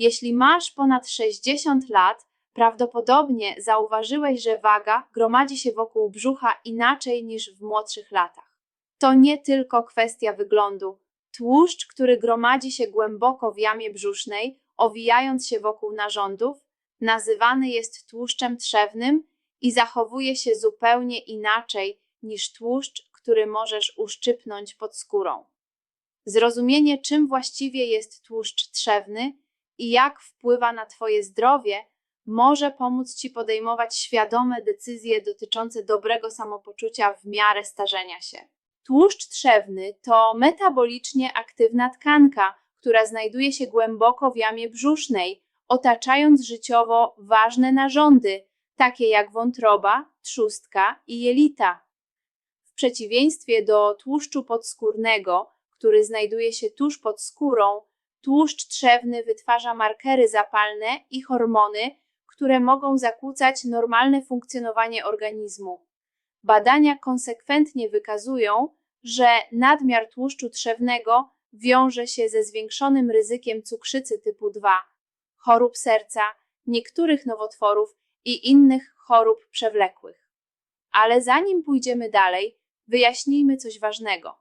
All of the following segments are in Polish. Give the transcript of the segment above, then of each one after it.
Jeśli masz ponad 60 lat, prawdopodobnie zauważyłeś, że waga gromadzi się wokół brzucha inaczej niż w młodszych latach. To nie tylko kwestia wyglądu. Tłuszcz, który gromadzi się głęboko w jamie brzusznej, owijając się wokół narządów, nazywany jest tłuszczem trzewnym i zachowuje się zupełnie inaczej niż tłuszcz, który możesz uszczypnąć pod skórą. Zrozumienie, czym właściwie jest tłuszcz trzewny i jak wpływa na Twoje zdrowie, może pomóc Ci podejmować świadome decyzje dotyczące dobrego samopoczucia w miarę starzenia się. Tłuszcz trzewny to metabolicznie aktywna tkanka, która znajduje się głęboko w jamie brzusznej, otaczając życiowo ważne narządy, takie jak wątroba, trzustka i jelita. W przeciwieństwie do tłuszczu podskórnego, który znajduje się tuż pod skórą, tłuszcz trzewny wytwarza markery zapalne i hormony, które mogą zakłócać normalne funkcjonowanie organizmu. Badania konsekwentnie wykazują, że nadmiar tłuszczu trzewnego wiąże się ze zwiększonym ryzykiem cukrzycy typu 2, chorób serca, niektórych nowotworów i innych chorób przewlekłych. Ale zanim pójdziemy dalej, wyjaśnijmy coś ważnego.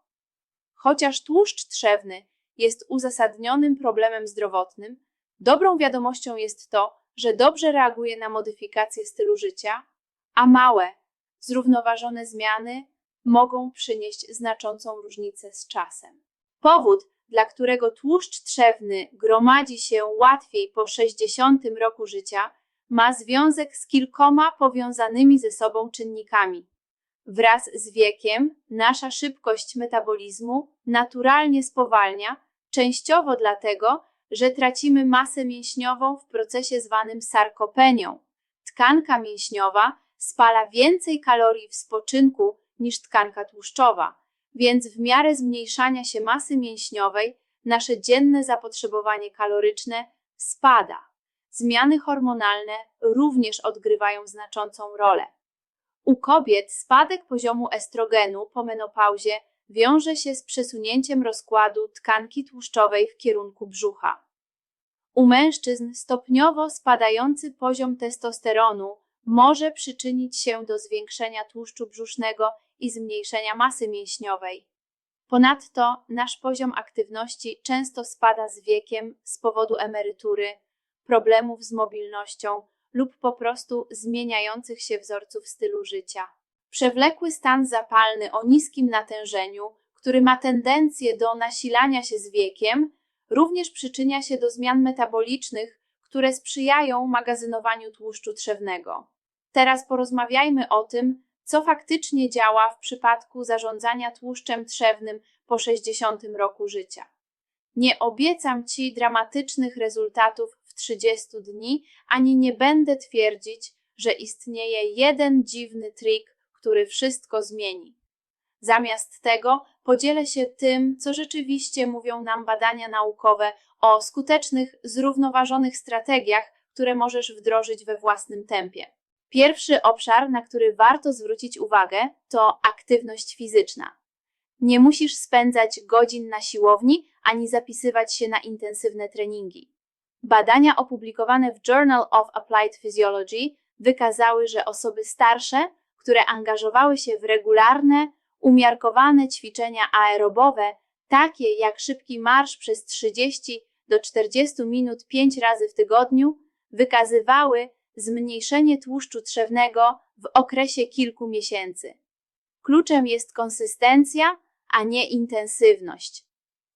Chociaż tłuszcz trzewny jest uzasadnionym problemem zdrowotnym, dobrą wiadomością jest to, że dobrze reaguje na modyfikacje stylu życia, a małe, zrównoważone zmiany mogą przynieść znaczącą różnicę z czasem. Powód, dla którego tłuszcz trzewny gromadzi się łatwiej po 60 roku życia, ma związek z kilkoma powiązanymi ze sobą czynnikami. Wraz z wiekiem nasza szybkość metabolizmu naturalnie spowalnia, częściowo dlatego, że tracimy masę mięśniową w procesie zwanym sarkopenią. Tkanka mięśniowa spala więcej kalorii w spoczynku niż tkanka tłuszczowa, więc w miarę zmniejszania się masy mięśniowej nasze dzienne zapotrzebowanie kaloryczne spada. Zmiany hormonalne również odgrywają znaczącą rolę. U kobiet spadek poziomu estrogenu po menopauzie wiąże się z przesunięciem rozkładu tkanki tłuszczowej w kierunku brzucha. U mężczyzn stopniowo spadający poziom testosteronu może przyczynić się do zwiększenia tłuszczu brzusznego i zmniejszenia masy mięśniowej. Ponadto nasz poziom aktywności często spada z wiekiem z powodu emerytury, problemów z mobilnością lub po prostu zmieniających się wzorców stylu życia. Przewlekły stan zapalny o niskim natężeniu, który ma tendencję do nasilania się z wiekiem, również przyczynia się do zmian metabolicznych, które sprzyjają magazynowaniu tłuszczu trzewnego. Teraz porozmawiajmy o tym, co faktycznie działa w przypadku zarządzania tłuszczem trzewnym po 60 roku życia. Nie obiecam Ci dramatycznych rezultatów w 30 dni, ani nie będę twierdzić, że istnieje jeden dziwny trik, który wszystko zmieni. Zamiast tego podzielę się tym, co rzeczywiście mówią nam badania naukowe o skutecznych, zrównoważonych strategiach, które możesz wdrożyć we własnym tempie. Pierwszy obszar, na który warto zwrócić uwagę, to aktywność fizyczna. Nie musisz spędzać godzin na siłowni ani zapisywać się na intensywne treningi. Badania opublikowane w Journal of Applied Physiology wykazały, że osoby starsze, które angażowały się w regularne, umiarkowane ćwiczenia aerobowe, takie jak szybki marsz przez 30 do 40 minut 5 razy w tygodniu, wykazywały zmniejszenie tłuszczu trzewnego w okresie kilku miesięcy. Kluczem jest konsystencja, a nie intensywność.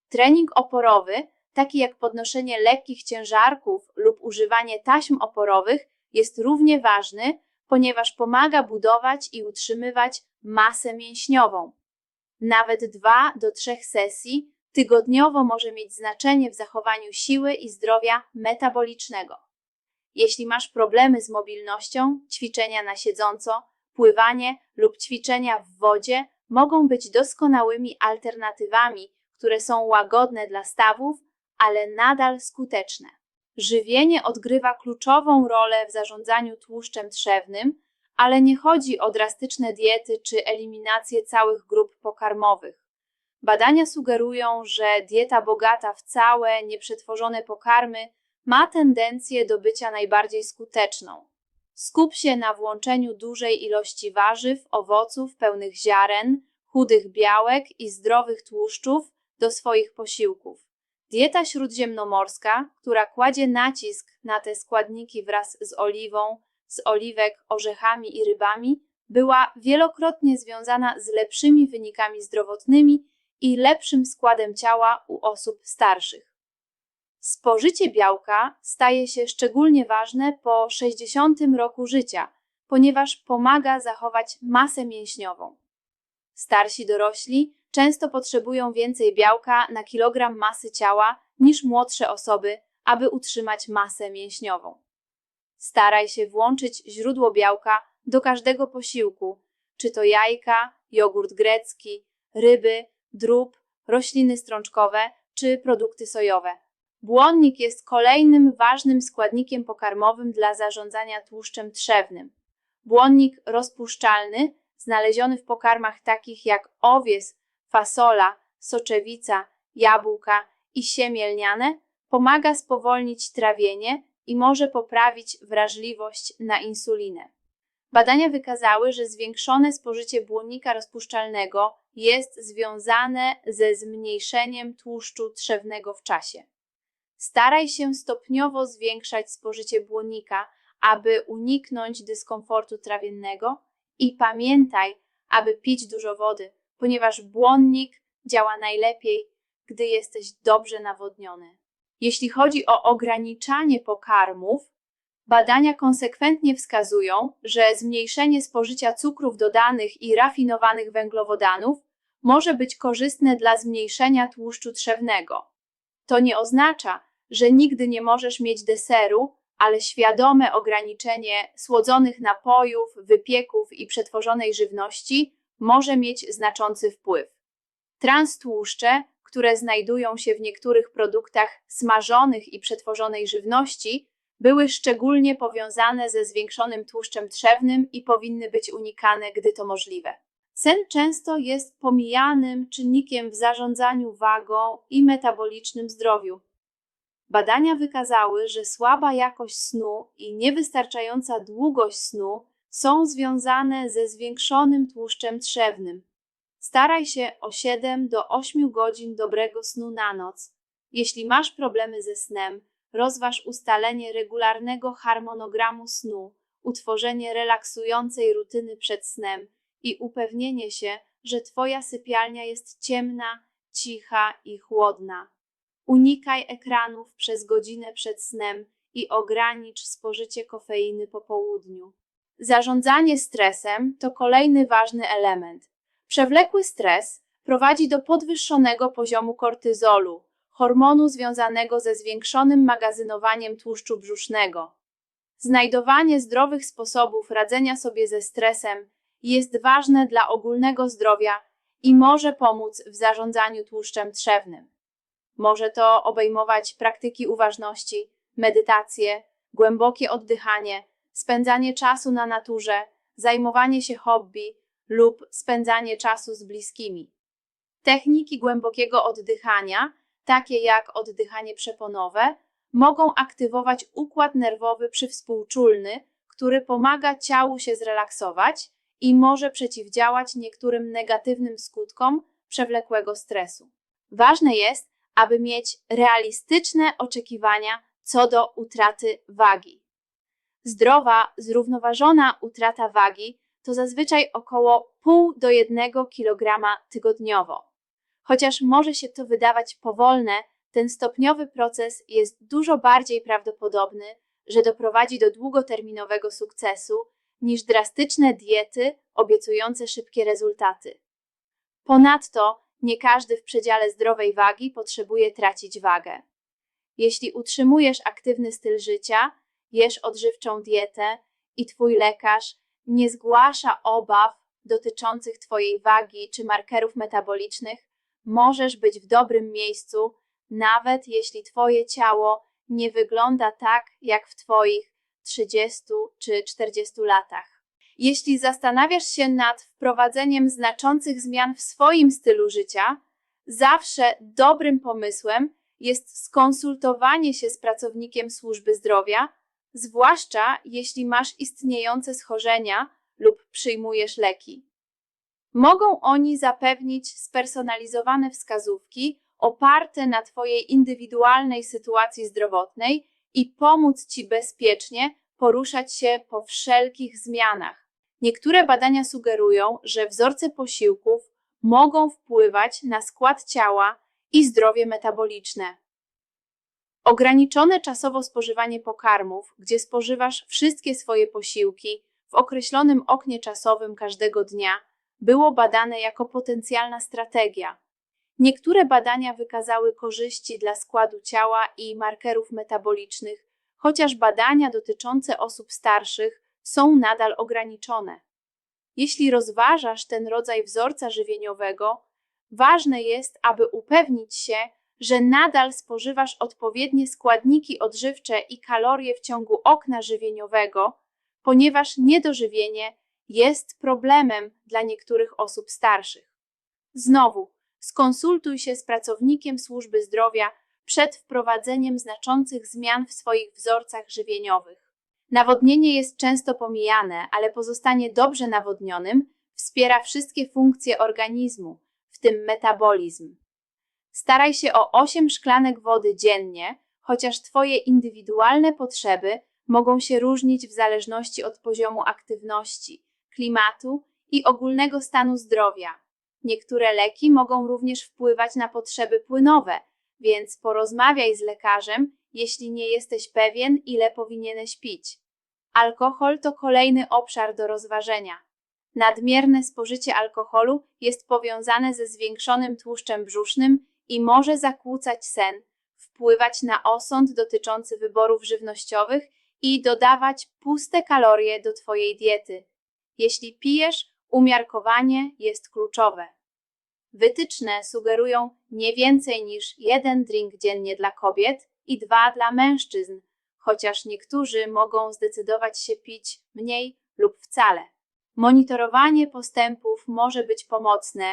Trening oporowy, taki jak podnoszenie lekkich ciężarków lub używanie taśm oporowych, jest równie ważny, ponieważ pomaga budować i utrzymywać masę mięśniową. Nawet 2 do 3 sesji tygodniowo może mieć znaczenie w zachowaniu siły i zdrowia metabolicznego. Jeśli masz problemy z mobilnością, ćwiczenia na siedząco, pływanie lub ćwiczenia w wodzie mogą być doskonałymi alternatywami, które są łagodne dla stawów, ale nadal skuteczne. Żywienie odgrywa kluczową rolę w zarządzaniu tłuszczem trzewnym, ale nie chodzi o drastyczne diety czy eliminację całych grup pokarmowych. Badania sugerują, że dieta bogata w całe, nieprzetworzone pokarmy ma tendencję do bycia najbardziej skuteczną. Skup się na włączeniu dużej ilości warzyw, owoców pełnych ziaren, chudych białek i zdrowych tłuszczów do swoich posiłków. Dieta śródziemnomorska, która kładzie nacisk na te składniki wraz z oliwą, z oliwek, orzechami i rybami, była wielokrotnie związana z lepszymi wynikami zdrowotnymi i lepszym składem ciała u osób starszych. Spożycie białka staje się szczególnie ważne po 60 roku życia, ponieważ pomaga zachować masę mięśniową. Starsi dorośli często potrzebują więcej białka na kilogram masy ciała niż młodsze osoby, aby utrzymać masę mięśniową. Staraj się włączyć źródło białka do każdego posiłku, czy to jajka, jogurt grecki, ryby, drób, rośliny strączkowe czy produkty sojowe. Błonnik jest kolejnym ważnym składnikiem pokarmowym dla zarządzania tłuszczem trzewnym. Błonnik rozpuszczalny, znaleziony w pokarmach takich jak owies, fasola, soczewica, jabłka i siemię lniane, pomaga spowolnić trawienie i może poprawić wrażliwość na insulinę. Badania wykazały, że zwiększone spożycie błonnika rozpuszczalnego jest związane ze zmniejszeniem tłuszczu trzewnego w czasie. Staraj się stopniowo zwiększać spożycie błonnika, aby uniknąć dyskomfortu trawiennego i pamiętaj, aby pić dużo wody, ponieważ błonnik działa najlepiej, gdy jesteś dobrze nawodniony. Jeśli chodzi o ograniczanie pokarmów, badania konsekwentnie wskazują, że zmniejszenie spożycia cukrów dodanych i rafinowanych węglowodanów może być korzystne dla zmniejszenia tłuszczu trzewnego. To nie oznacza, że nigdy nie możesz mieć deseru, ale świadome ograniczenie słodzonych napojów, wypieków i przetworzonej żywności może mieć znaczący wpływ. Transtłuszcze, które znajdują się w niektórych produktach smażonych i przetworzonej żywności, były szczególnie powiązane ze zwiększonym tłuszczem trzewnym i powinny być unikane, gdy to możliwe. Sen często jest pomijanym czynnikiem w zarządzaniu wagą i metabolicznym zdrowiu. Badania wykazały, że słaba jakość snu i niewystarczająca długość snu są związane ze zwiększonym tłuszczem trzewnym. Staraj się o 7 do 8 godzin dobrego snu na noc. Jeśli masz problemy ze snem, rozważ ustalenie regularnego harmonogramu snu, utworzenie relaksującej rutyny przed snem i upewnienie się, że Twoja sypialnia jest ciemna, cicha i chłodna. Unikaj ekranów przez godzinę przed snem i ogranicz spożycie kofeiny po południu. Zarządzanie stresem to kolejny ważny element. Przewlekły stres prowadzi do podwyższonego poziomu kortyzolu, hormonu związanego ze zwiększonym magazynowaniem tłuszczu brzusznego. Znajdowanie zdrowych sposobów radzenia sobie ze stresem jest ważne dla ogólnego zdrowia i może pomóc w zarządzaniu tłuszczem trzewnym. Może to obejmować praktyki uważności, medytację, głębokie oddychanie, spędzanie czasu na naturze, zajmowanie się hobby lub spędzanie czasu z bliskimi. Techniki głębokiego oddychania, takie jak oddychanie przeponowe, mogą aktywować układ nerwowy przywspółczulny, który pomaga ciału się zrelaksować i może przeciwdziałać niektórym negatywnym skutkom przewlekłego stresu. Ważne jest, aby mieć realistyczne oczekiwania co do utraty wagi. Zdrowa, zrównoważona utrata wagi to zazwyczaj około 0,5 do 1 kg tygodniowo. Chociaż może się to wydawać powolne, ten stopniowy proces jest dużo bardziej prawdopodobny, że doprowadzi do długoterminowego sukcesu niż drastyczne diety obiecujące szybkie rezultaty. Ponadto nie każdy w przedziale zdrowej wagi potrzebuje tracić wagę. Jeśli utrzymujesz aktywny styl życia, jesz odżywczą dietę i Twój lekarz nie zgłasza obaw dotyczących Twojej wagi czy markerów metabolicznych, możesz być w dobrym miejscu, nawet jeśli Twoje ciało nie wygląda tak jak w Twoich 30 czy 40 latach. Jeśli zastanawiasz się nad wprowadzeniem znaczących zmian w swoim stylu życia, zawsze dobrym pomysłem jest skonsultowanie się z pracownikiem służby zdrowia, zwłaszcza jeśli masz istniejące schorzenia lub przyjmujesz leki. Mogą oni zapewnić spersonalizowane wskazówki oparte na Twojej indywidualnej sytuacji zdrowotnej i pomóc Ci bezpiecznie poruszać się po wszelkich zmianach. Niektóre badania sugerują, że wzorce posiłków mogą wpływać na skład ciała i zdrowie metaboliczne. Ograniczone czasowo spożywanie pokarmów, gdzie spożywasz wszystkie swoje posiłki w określonym oknie czasowym każdego dnia, było badane jako potencjalna strategia. Niektóre badania wykazały korzyści dla składu ciała i markerów metabolicznych, chociaż badania dotyczące osób starszych są nadal ograniczone. Jeśli rozważasz ten rodzaj wzorca żywieniowego, ważne jest, aby upewnić się, że nadal spożywasz odpowiednie składniki odżywcze i kalorie w ciągu okna żywieniowego, ponieważ niedożywienie jest problemem dla niektórych osób starszych. Znowu, skonsultuj się z pracownikiem służby zdrowia przed wprowadzeniem znaczących zmian w swoich wzorcach żywieniowych. Nawodnienie jest często pomijane, ale pozostanie dobrze nawodnionym wspiera wszystkie funkcje organizmu, w tym metabolizm. Staraj się o 8 szklanek wody dziennie, chociaż Twoje indywidualne potrzeby mogą się różnić w zależności od poziomu aktywności, klimatu i ogólnego stanu zdrowia. Niektóre leki mogą również wpływać na potrzeby płynowe, więc porozmawiaj z lekarzem, jeśli nie jesteś pewien, ile powinieneś pić. Alkohol to kolejny obszar do rozważenia. Nadmierne spożycie alkoholu jest powiązane ze zwiększonym tłuszczem brzusznym i może zakłócać sen, wpływać na osąd dotyczący wyborów żywnościowych i dodawać puste kalorie do Twojej diety. Jeśli pijesz, umiarkowanie jest kluczowe. Wytyczne sugerują nie więcej niż jeden drink dziennie dla kobiet i dwa dla mężczyzn, chociaż niektórzy mogą zdecydować się pić mniej lub wcale. Monitorowanie postępów może być pomocne,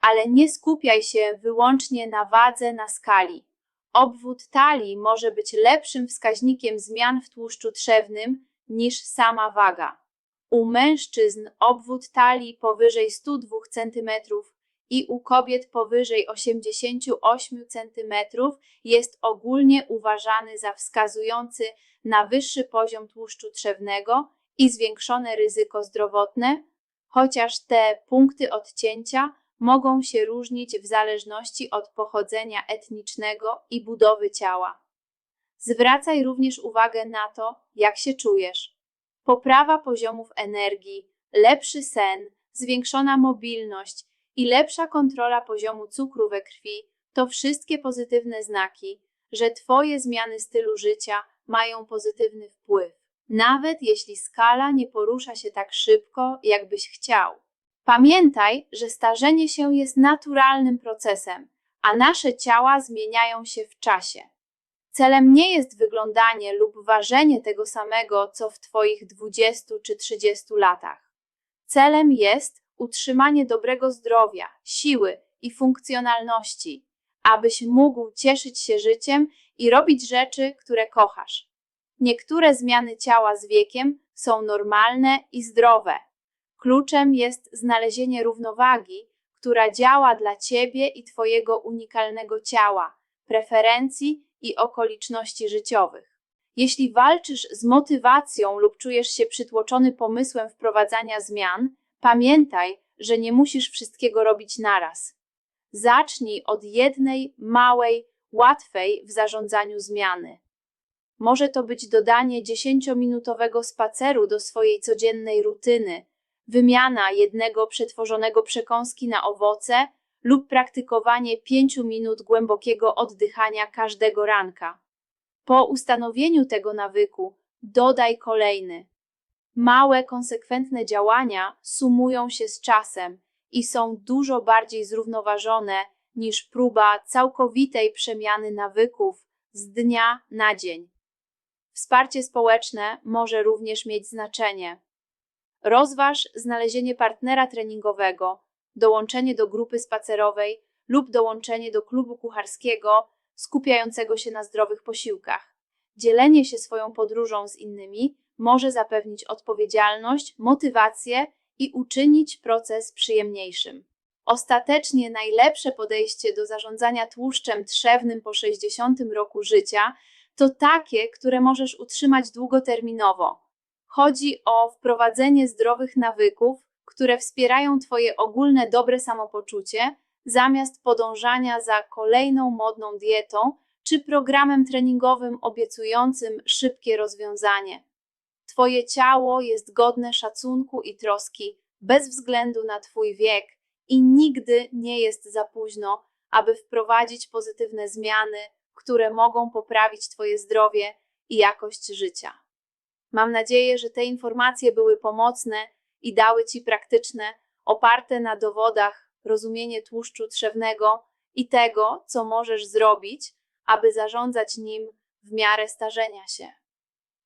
ale nie skupiaj się wyłącznie na wadze na skali. Obwód talii może być lepszym wskaźnikiem zmian w tłuszczu trzewnym niż sama waga. U mężczyzn obwód talii powyżej 102 cm i u kobiet powyżej 88 cm jest ogólnie uważany za wskazujący na wyższy poziom tłuszczu trzewnego i zwiększone ryzyko zdrowotne, chociaż te punkty odcięcia mogą się różnić w zależności od pochodzenia etnicznego i budowy ciała. Zwracaj również uwagę na to, jak się czujesz. Poprawa poziomów energii, lepszy sen, zwiększona mobilność i lepsza kontrola poziomu cukru we krwi to wszystkie pozytywne znaki, że Twoje zmiany stylu życia mają pozytywny wpływ, nawet jeśli skala nie porusza się tak szybko, jakbyś chciał. Pamiętaj, że starzenie się jest naturalnym procesem, a nasze ciała zmieniają się w czasie. Celem nie jest wyglądanie lub ważenie tego samego, co w Twoich 20 czy 30 latach. Celem jest utrzymanie dobrego zdrowia, siły i funkcjonalności, abyś mógł cieszyć się życiem i robić rzeczy, które kochasz. Niektóre zmiany ciała z wiekiem są normalne i zdrowe. Kluczem jest znalezienie równowagi, która działa dla Ciebie i Twojego unikalnego ciała, preferencji i okoliczności życiowych. Jeśli walczysz z motywacją lub czujesz się przytłoczony pomysłem wprowadzania zmian, pamiętaj, że nie musisz wszystkiego robić naraz. Zacznij od jednej, małej, łatwej w zarządzaniu zmiany. Może to być dodanie 10-minutowego spaceru do swojej codziennej rutyny, wymiana jednego przetworzonego przekąski na owoce lub praktykowanie 5 minut głębokiego oddychania każdego ranka. Po ustanowieniu tego nawyku dodaj kolejny. Małe, konsekwentne działania sumują się z czasem i są dużo bardziej zrównoważone niż próba całkowitej przemiany nawyków z dnia na dzień. Wsparcie społeczne może również mieć znaczenie. Rozważ znalezienie partnera treningowego, dołączenie do grupy spacerowej lub dołączenie do klubu kucharskiego skupiającego się na zdrowych posiłkach. Dzielenie się swoją podróżą z innymi może zapewnić odpowiedzialność, motywację i uczynić proces przyjemniejszym. Ostatecznie najlepsze podejście do zarządzania tłuszczem trzewnym po 60 roku życia to takie, które możesz utrzymać długoterminowo. Chodzi o wprowadzenie zdrowych nawyków, które wspierają Twoje ogólne dobre samopoczucie, zamiast podążania za kolejną modną dietą czy programem treningowym obiecującym szybkie rozwiązanie. Twoje ciało jest godne szacunku i troski bez względu na Twój wiek i nigdy nie jest za późno, aby wprowadzić pozytywne zmiany, które mogą poprawić Twoje zdrowie i jakość życia. Mam nadzieję, że te informacje były pomocne i dały Ci praktyczne, oparte na dowodach, rozumienie tłuszczu trzewnego i tego, co możesz zrobić, aby zarządzać nim w miarę starzenia się.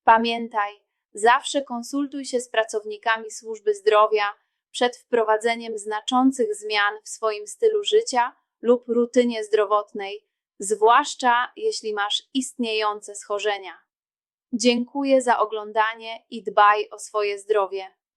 Pamiętaj, zawsze konsultuj się z pracownikami służby zdrowia przed wprowadzeniem znaczących zmian w swoim stylu życia lub rutynie zdrowotnej, zwłaszcza jeśli masz istniejące schorzenia. Dziękuję za oglądanie i dbaj o swoje zdrowie.